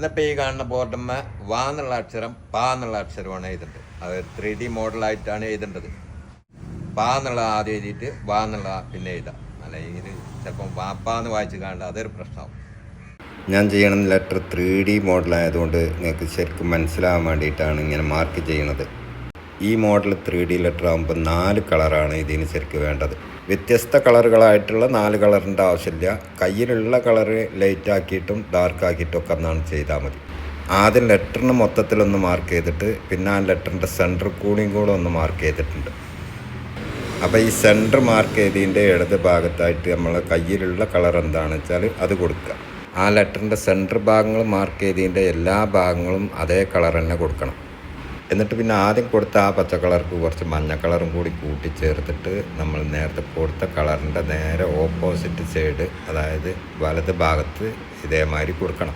ഇന്നിപ്പോൾ ഈ കാണുന്ന ബോർഡമ്മ വാ എന്നുള്ള അക്ഷരം പാ എന്നുള്ള അക്ഷരമാണ് എഴുതേണ്ടത്. അത് ത്രീ ഡി മോഡലായിട്ടാണ് എഴുതേണ്ടത്. പാ എന്നുള്ള ആദ്യം എഴുതിയിട്ട് വാ എന്നുള്ള പിന്നെ എഴുതാം. അല്ലെങ്കിൽ ചിലപ്പം വാപ്പാ എന്ന് വായിച്ച് കാണണ്ട അതൊരു പ്രശ്നമാവും. ഞാൻ ചെയ്യണം ലെറ്റർ ത്രീ ഡി മോഡലായതുകൊണ്ട് നിങ്ങൾക്ക് ശരിക്കും മനസ്സിലാവാൻ വേണ്ടിയിട്ടാണ് ഇങ്ങനെ മാർക്ക് ചെയ്യണത്. ഈ മോഡൽ ത്രീ ഡി ലെറ്റർ ആകുമ്പോൾ നാല് കളറാണ് ഇതിന് ശരിക്കും വേണ്ടത്. വ്യത്യസ്ത കളറുകളായിട്ടുള്ള നാല് കളറിന്റെ ആവശ്യമില്ല. കയ്യിലുള്ള കളറ് ലൈറ്റ് ആക്കിയിട്ടും ഡാർക്ക് ആക്കിയിട്ടും ഒക്കെ എന്നാണ് ചെയ്താൽ മതി. ആദ്യം ലെറ്ററിന് മൊത്തത്തിലൊന്ന് മാർക്ക് ചെയ്തിട്ട് പിന്നെ ആ ലെറ്ററിന്റെ സെന്റർ കൂടിയും കൂടെ ഒന്ന് മാർക്ക് ചെയ്തിട്ടുണ്ട്. അപ്പോൾ ഈ സെന്റർ മാർക്ക് ചെയ്തതിന്റെ ഇടത് ഭാഗത്തായിട്ട് നമ്മൾ കയ്യിലുള്ള കളർ എന്താണെന്ന് വെച്ചാൽ അത് കൊടുക്കുക. ആ ലെറ്ററിന്റെ സെന്റർ ഭാഗങ്ങൾ മാർക്ക് ചെയ്തതിന്റെ എല്ലാ ഭാഗങ്ങളും അതേ കളർ തന്നെ കൊടുക്കണം. എന്നിട്ട് പിന്നെ ആദ്യം കൊടുത്ത ആ പച്ച കളർക്ക് കുറച്ച് മഞ്ഞ കളറും കൂടി കൂട്ടിച്ചേർത്തിട്ട് നമ്മൾ നേരത്തെ കൊടുത്ത കളറിന്റെ നേരെ ഓപ്പോസിറ്റ് സൈഡ് അതായത് വലത് ഭാഗത്ത് ഇതേമാതിരി കൊടുക്കണം.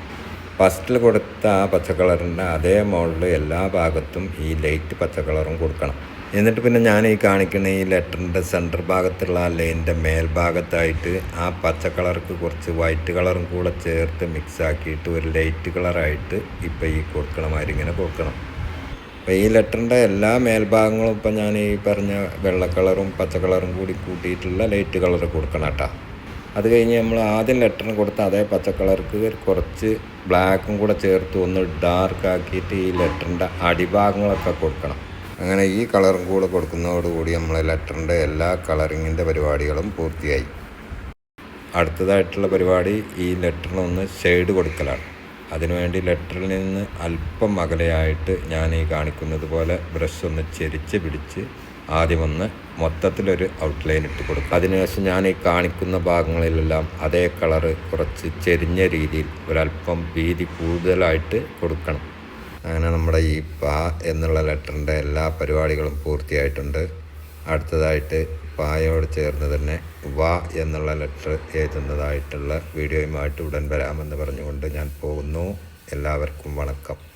ഫസ്റ്റിൽ കൊടുത്ത ആ പച്ച കളറിന്റെ അതേ മോളിൽ എല്ലാ ഭാഗത്തും ഈ ലൈറ്റ് പച്ച കളറും കൊടുക്കണം. എന്നിട്ട് പിന്നെ ഞാൻ ഈ കാണിക്കുന്ന ഈ ലെറ്ററിന്റെ സെന്റർ ഭാഗത്തുള്ള ആ ലൈനിന്റെ മേൽഭാഗത്തായിട്ട് ആ പച്ച കളർക്ക് കുറച്ച് വൈറ്റ് കളറും കൂടെ ചേർത്ത് മിക്സ് ആക്കിയിട്ട് ഒരു ലൈറ്റ് കളറായിട്ട് ഇപ്പോൾ ഈ കൊടുക്കണമാതിരി ഇങ്ങനെ കൊടുക്കണം. അപ്പോൾ ഈ ലെറ്ററിന്റെ എല്ലാ മേൽഭാഗങ്ങളും ഇപ്പം ഞാൻ ഈ പറഞ്ഞ വെള്ള കളറും പച്ച കളറും കൂടി കൂട്ടിയിട്ടുള്ള ലൈറ്റ് കളർ കൊടുക്കണം കേട്ടോ. അത് കഴിഞ്ഞ് നമ്മൾ ആദ്യം ലെറ്ററിന് കൊടുത്ത അതേ പച്ച കളർക്ക് കുറച്ച് ബ്ലാക്കും കൂടെ ചേർത്ത് ഒന്ന് ഡാർക്ക് ആക്കിയിട്ട് ഈ ലെറ്ററിന്റെ അടിഭാഗങ്ങളൊക്കെ കൊടുക്കണം. അങ്ങനെ ഈ കളറും കൂടെ കൊടുക്കുന്നതോടുകൂടി നമ്മൾ ലെറ്ററിന്റെ എല്ലാ കളറിങ്ങിന്റെ പരിപാടികളും പൂർത്തിയായി. അടുത്തതായിട്ടുള്ള പരിപാടി ഈ ലെറ്ററിന് ഒന്ന് ഷെയ്ഡ് കൊടുക്കലാണ്. അതിനുവേണ്ടി ലെറ്ററിൽ നിന്ന് അല്പം അകലെയായിട്ട് ഞാൻ ഈ കാണിക്കുന്നത് പോലെ ബ്രഷ് ഒന്ന് ചെരിച്ച് പിടിച്ച് ആദ്യമൊന്ന് മൊത്തത്തിലൊരു ഔട്ട്ലൈൻ ഇട്ട് കൊടുക്കും അതിനുശേഷം ഞാൻ ഈ കാണിക്കുന്ന ഭാഗങ്ങളിലെല്ലാം അതേ കളറ് കുറച്ച് ചെരിഞ്ഞ രീതിയിൽ ഒരല്പം വീതി കൂടുതലായിട്ട് കൊടുക്കണം. അങ്ങനെ നമ്മുടെ ഈ പാ എന്നുള്ള ലെറ്ററിന്റെ എല്ലാ പരിപാടികളും പൂർത്തിയായിട്ടുണ്ട്. അടുത്തതായിട്ട് പായോട് ചേർന്ന് തന്നെ വ എന്നുള്ള ലെറ്റർ എഴുതുന്നതായിട്ടുള്ള വീഡിയോയുമായിട്ട് ഉടൻ വരാമെന്ന് പറഞ്ഞുകൊണ്ട് ഞാൻ പോകുന്നു. എല്ലാവർക്കും വണക്കം.